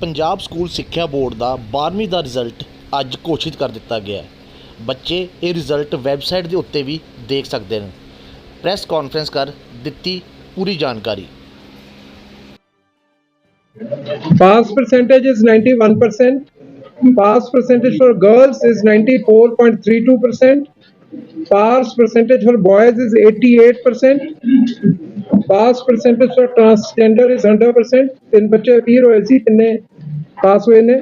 Punjab school ਸਿੱਖਿਆ board ਦਾ 12ਵੀਂ ਦਾ ਰਿਜ਼ਲਟ ਅੱਜ ਘੋਸ਼ਿਤ ਕਰ ਦਿੱਤਾ ਗਿਆ ਹੈ ਬੱਚੇ ਇਹ ਰਿਜ਼ਲਟ ਵੈਬਸਾਈਟ ਦੇ ਉੱਤੇ ਵੀ ਦੇਖ ਸਕਦੇ ਨੇ ਪ੍ਰੈਸ ਕਾਨਫਰੰਸ ਕਰ ਦਿੱਤੀ ਪੂਰੀ ਜਾਣਕਾਰੀ Pass percentage is 91%. Pass percentage for girls is 94.32%. Pass percentage for boys is 88%. Pass percentage for transgender is 100 percent. In bacha veer or LC tinne pass hue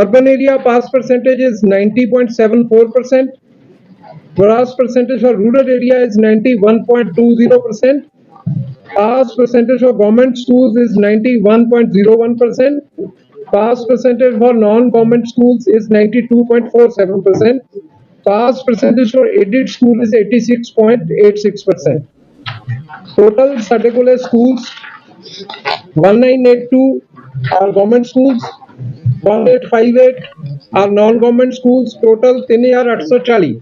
urban area pass percentage is 90.74% whereas percentage for rural area is 91.20% pass percentage for government schools is 91.01% pass percentage for non-government schools is 92.47% pass percentage for aided school is 86.86% total ਸਾਡੇ ਕੋਲੇ schools 1982 are government schools 1858 are non government schools total 3840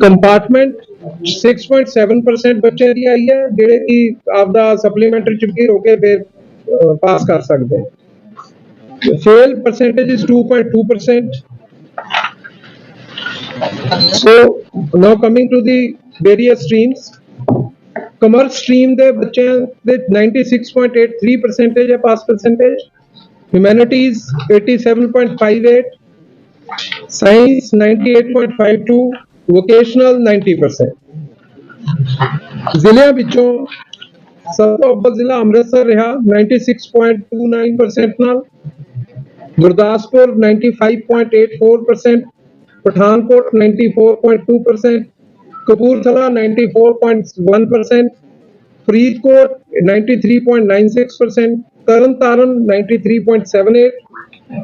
compartment 6.7% ਬੱਚੇ ਦੀ ਆਈ ਹੈ ਜਿਹੜੇ ਕਿ ਆਪਦਾ supplementary ਚਿੱਠੀ ਰੋਕੇ ਕੇ ਪਾਸ ਕਰ ਸਕਦੇ ਹੈ fail percentage is 2.2% so now coming to the various streams commerce stream ਦੇ ਬੱਚਿਆਂ ਦੇ 96.83 ਪਰਸੈਂਟੇਜ ਹੈ pass percentage humanities 87.58 science 98.52 vocational 90% ਜ਼ਿਲ੍ਹਿਆਂ ਵਿੱਚੋਂ ਸਭ ਤੋਂ ਅੱਵਲ ਜ਼ਿਲ੍ਹਾ ਅੰਮ੍ਰਿਤਸਰ ਰਿਹਾ 96.29% ਨਾਲ। ਗੁਰਦਾਸਪੁਰ 95.84% ਪਠਾਨਕੋਟ 94.2% ਕਪੂਰਥਲਾ 94.1% ਫਰੀਦਕੋਟ 93.96% ਤਰਨਤਾਰਨ 93.78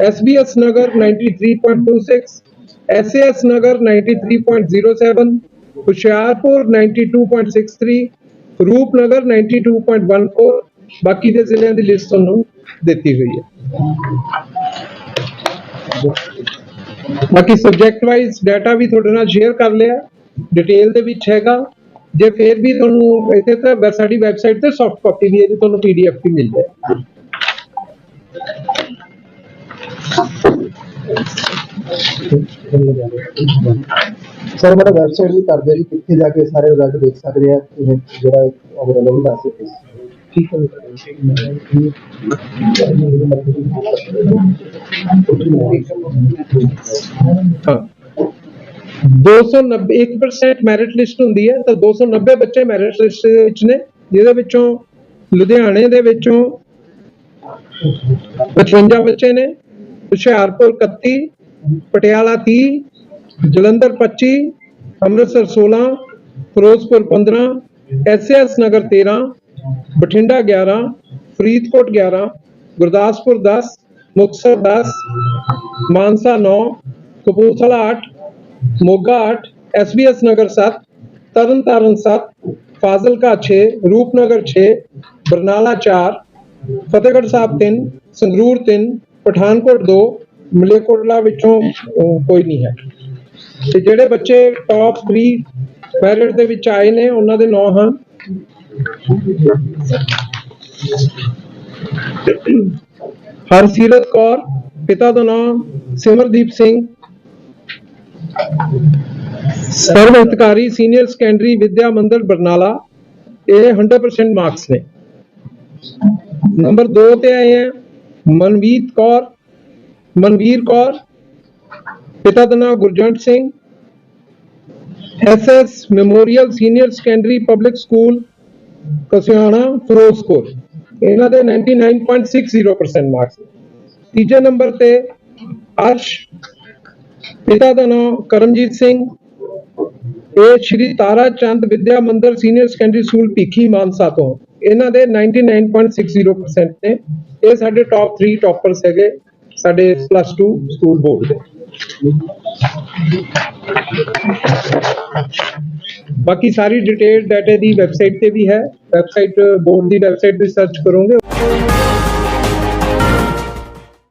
SBS ਨਗਰ 93.26 SAS ਨਗਰ 93.07 ਹੁਸ਼ਿਆਰਪੁਰ 92.63 ਰੂਪਨਗਰ 92.14 ਬਾਕੀ ਦੇ ਜ਼ਿਲ੍ਹਿਆਂ ਦੀ ਲਿਸਟ ਤੁਹਾਨੂੰ ਦਿੱਤੀ ਹੋਈ ਹੈ ਬਾਕੀ ਸਬਜੈਕਟ ਵਾਈਜ਼ ਡਾਟਾ ਵੀ ਤੁਹਾਡੇ ਨਾਲ ਸ਼ੇਅਰ ਕਰ ਲਿਆ। ਡਿਟੇਲ ਦੇ ਵਿੱਚ ਹੈਗਾ। ਜੇ ਫੇਰ ਵੀ ਤੁਹਾਨੂੰ ਇੱਥੇ ਤਾਂ ਸਾਡੀ ਵੈਬਸਾਈਟ ਤੇ ਸੌਫਟ ਕਾਪੀ ਵੀ ਇਹਦੀ ਤੁਹਾਨੂੰ ਪੀਡੀਐਫ ਵੀ ਮਿਲ ਜਾਏ ਸਰ ਮੇਰਾ ਵੈਬਸਾਈਟ ਵੀ ਕਰ ਦਿਓ ਜੀ ਕਿੱਥੇ ਜਾ ਕੇ ਸਾਰੇ ਰਿਜ਼ਲਟ ਦੇਖ ਸਕਦੇ ਆ ਜਿਹੜਾ ਅਵੇਲੇਬਲ ਵੀ ਦੱਸ ਦਿਓ ਠੀਕ ਹੈ ਹਾਂ। 290 1% ਮੈਰਿਟ ਲਿਸਟ ਹੁੰਦੀ ਹੈ, ਤਾਂ 290 ਬੱਚੇ ਮੈਰਿਟ ਲਿਸਟ ਵਿੱਚ ਨੇ, ਜਿਹਦੇ ਵਿੱਚੋਂ ਲੁਧਿਆਣੇ ਦੇ ਵਿੱਚੋਂ 55 ਬੱਚੇ ਨੇ, ਹੁਸ਼ਿਆਰਪੁਰ 31 ਪਟਿਆਲਾ 30 ਜਲੰਧਰ 25 ਅੰਮ੍ਰਿਤਸਰ 16 ਫਿਰੋਜ਼ਪੁਰ 15 ਐਸਐਸ ਨਗਰ 13 ਬਠਿੰਡਾ 11 ਫਰੀਦਕੋਟ 11 ਗੁਰਦਾਸਪੁਰ 10 ਮੁਕਤਸਰ 10 ਮਾਨਸਾ 9 ਕਪੂਰਥਲਾ 8 ਮੋਗਾ 8 ਐਸਬੀਐਸ ਨਗਰ 7 ਤਰਨਤਾਰਨ 7 ਫਾਜ਼ਿਲਕਾ 6 ਰੂਪਨਗਰ 6 ਬਰਨਾਲਾ 4 ਫਤਿਹਗੜ੍ਹ ਸਾਹਿਬ 3 ਸੰਗਰੂਰ 3 ਪਠਾਨਕੋਟ 2 ਮਲੇਕੋਟਲਾ ਵਿੱਚੋਂ ਕੋਈ ਨਹੀਂ ਹੈ। ਤੇ ਜਿਹੜੇ ਬੱਚੇ ਟੌਪ 3 ਮੈਰਿਟ ਦੇ ਵਿੱਚ ਆਏ ਨੇ, ਉਹਨਾਂ ਦੇ ਨਾਂ ਹਨ। ਹਰਸੀਰਤ ਕੌਰ, ਪਿਤਾ ਦਾ ਨਾਮ ਸਿਮਰਦੀਪ ਸਿੰਘ। ਸਰਵ ਹਿਤਕਾਰੀ ਸੀਨੀਅਰ ਸੈਕੰਡਰੀ ਵਿਦਿਆ ਮੰਦਿਰ ਬਰਨਾਲਾ, ਇਹ 100% ਮਾਰਕਸ ਨੇ। ਨੰਬਰ 2 ਤੇ ਆਏ ਹੈ, ਮਨਵੀਤ ਕੌਰ, ਮਨਵੀਰ ਕੌਰ, ਪਿਤਾ ਦਾ ਨਾਮ Gurjant Singh. SS memorial senior secondary public school, Kasiana, Firozpur. ਇਹਨਾਂ ਦੇ 99.60% ਮਾਰਕਸ ਤੀਜੇ ਨੰਬਰ ਤੇ ਅਰਸ਼, ਪਿਤਾ ਦਾ ਨਾਮ ਕਰਮਜੀਤ ਸਿੰਘ, ਇਹ ਸ਼੍ਰੀ Tara Chand Vidya Mandir senior secondary school Bhikhi Mansa ਤੋਂ। ਇਹਨਾਂ ਦੇ 99.60% ਨੇ। ਇਹ ਸਾਡੇ ਟੌਪ 3 ਟੌਪਰਸ ਹੈਗੇ, ਸਾਡੇ ਪਲੱਸ 2 ਸਕੂਲ ਬੋਰਡ ਦੇ। ਬਾਕੀ ਸਾਰੀ ਡਿਟੇਲ ਡਾਟਾ ਦੀ ਵੈਬਸਾਈਟ ਤੇ ਵੀ ਹੈ। ਵੈਬਸਾਈਟ ਬੋਰਡ ਦੀ ਵੈਬਸਾਈਟ ਤੇ ਸਰਚ ਕਰੋਗੇ।